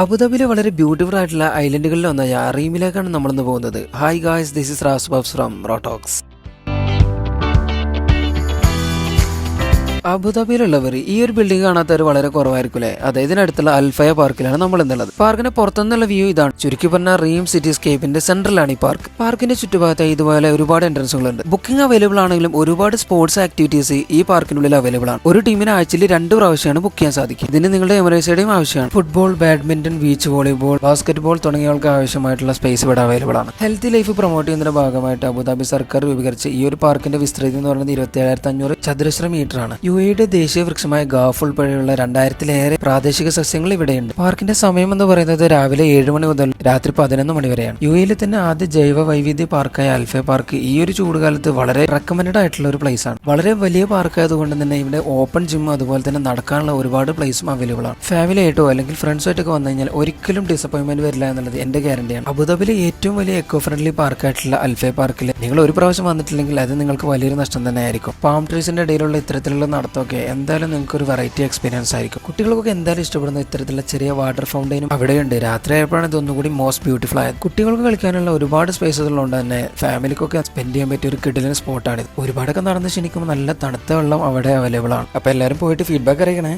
അബുദാബിയിലെ വളരെ ബ്യൂട്ടിഫുൾ ആയിട്ടുള്ള ഐലൻഡുകളിൽ ഒന്നായ റീമിലേക്കാണ് നമ്മളിന്ന് പോകുന്നത്. Hi guys this is Raz from Rotox അബുദാബിയിലുള്ളവർ ഈ ഒരു ബിൽഡിംഗ് കാണാത്തവർ വളരെ കുറവായിരിക്കും അല്ലേ? അതായത് ഇതിനടുത്തുള്ള അൽഫയ പാർക്കിലാണ് നമ്മൾ ഇന്നുള്ളത് പാർക്കിന്റെ പുറത്തുനിന്നുള്ള വ്യൂ ഇതാണ്. ചുരുക്കി പറഞ്ഞ റീം സിറ്റി സ്കേപ്പിന്റെ സെന്ററിലാണ് ഈ പാർക്ക് പാർക്കിന്റെ ചുറ്റുഭാഗത്തായി ഇതുപോലെ ഒരുപാട് എൻട്രൻസുകളുണ്ട് ബുക്കിംഗ് അവൈലബിൾ ആണെങ്കിലും ഒരുപാട് സ്പോർട്സ് ആക്ടിവിറ്റീസ് ഈ പാർക്കിനുള്ളിൽ അവൈലബിൾ ആണ്. ഒരു ടീമിന് ആഴ്ചയിൽ രണ്ട് പ്രാവശ്യമാണ് ബുക്ക് ചെയ്യാൻ സാധിക്കും ഇതിന് നിങ്ങളുടെ എമറേസിയുടെയും ആവശ്യമാണ്. Football badminton beach volleyball basketball തുടങ്ങിയവർക്ക് ആവശ്യമായിട്ടുള്ള സ്പേസ് ഇവിടെ അവൈലബിൾ ആണ്. ഹെൽത്തി ലൈഫ് പ്രൊമോട്ട് ചെയ്യുന്നതിന്റെ ഭാഗമായിട്ട് അബുദാബി സർക്കാർ രൂപീകരിച്ച ഈ ഒരു പാർക്കിന്റെ വിസ്തൃതി എന്ന് പറയുന്നത് ഇരുപത്തി ഏഴായിരത്തി അഞ്ഞൂറ് ചതുരശ്ര മീറ്റർ ആണ്. യു എയുടെ ദേശീയ വൃക്ഷമായ ഗാഫ് ഉൾപ്പെടെയുള്ള രണ്ടായിരത്തിലേറെ പ്രാദേശിക സസ്യങ്ങൾ ഇവിടെയുണ്ട്. പാർക്കിന്റെ സമയം എന്ന് പറയുന്നത് രാവിലെ ഏഴ് മണി മുതൽ രാത്രി പതിനൊന്ന് മണി വരെയാണ്. യു എയിലെ തന്നെ ആദ്യ ജൈവ വൈവിധ്യ പാർക്കായ അൽഫ പാർക്ക് ഈ ഒരു ചൂടുകാലത്ത് വളരെ റെക്കമെൻഡ് ആയിട്ടുള്ള ഒരു പ്ലേസ് ആണ്. വളരെ വലിയ പാർക്ക് ആയതുകൊണ്ട് തന്നെ ഇവിടെ ഓപ്പൺ ജിം അതുപോലെ തന്നെ നടക്കാനുള്ള ഒരുപാട് പ്ലേസും അവൈലബിൾ ആണ്. ഫാമിലി ആയിട്ടോ അല്ലെങ്കിൽ ഫ്രണ്ട്സ് ആയിട്ടൊക്കെ വന്നു കഴിഞ്ഞാൽ ഒരിക്കലും ഡിസപ്പോയിന്റ്മെന്റ് വരില്ല എന്നുള്ളത് എന്റെ ഗ്യാരണ്ടിയാണ് അബുദാബിയിലെ ഏറ്റവും വലിയ എക്കോ ഫ്രണ്ട്ലി പാർക്കായിട്ടുള്ള അൽഫെ പാർക്കിൽ നിങ്ങൾ ഒരു പ്രാവശ്യം വന്നിട്ടില്ലെങ്കിൽ അത് നിങ്ങൾക്ക് വലിയൊരു നഷ്ടം തന്നെ ആയിരിക്കും. പാം ട്രീസിന്റെ ഇടയിലുള്ള ഇത്തരത്തിലുള്ള നടത്തമൊക്കെ എന്തായാലും നിങ്ങൾക്ക് ഒരു വെറൈറ്റി എക്സ്പീരിയൻസ് ആയിരിക്കും. കുട്ടികൾക്കൊക്കെ എന്തായാലും ഇഷ്ടപ്പെടുന്ന ഇത്തരത്തിലുള്ള ചെറിയ വാട്ടർ ഫൗണ്ടൈനും അവിടെയുണ്ട്. രാത്രി ആയപ്പോഴാണ് ഇതൊന്നുകൂടി മോസ്റ്റ് ബ്യൂട്ടിഫുൾ ആയത്. കുട്ടികൾക്ക് കളിക്കാനുള്ള ഒരുപാട് സ്പേസുകളുണ്ട് തന്നെ ഫാമിലിക്കൊക്കെ സ്പെൻഡ് ചെയ്യാൻ പറ്റിയ ഒരു കിടിലൻ സ്പോട്ടാണ് ഒരുപാടൊക്കെ നടന്ന് ക്ഷണിക്കുമ്പോൾ നല്ല തണുത്ത വെള്ളം അവിടെ അവൈലബിൾ ആണ്. അപ്പോൾ എല്ലാവരും പോയിട്ട് ഫീഡ്ബാക്ക് അറിയിക്കണേ.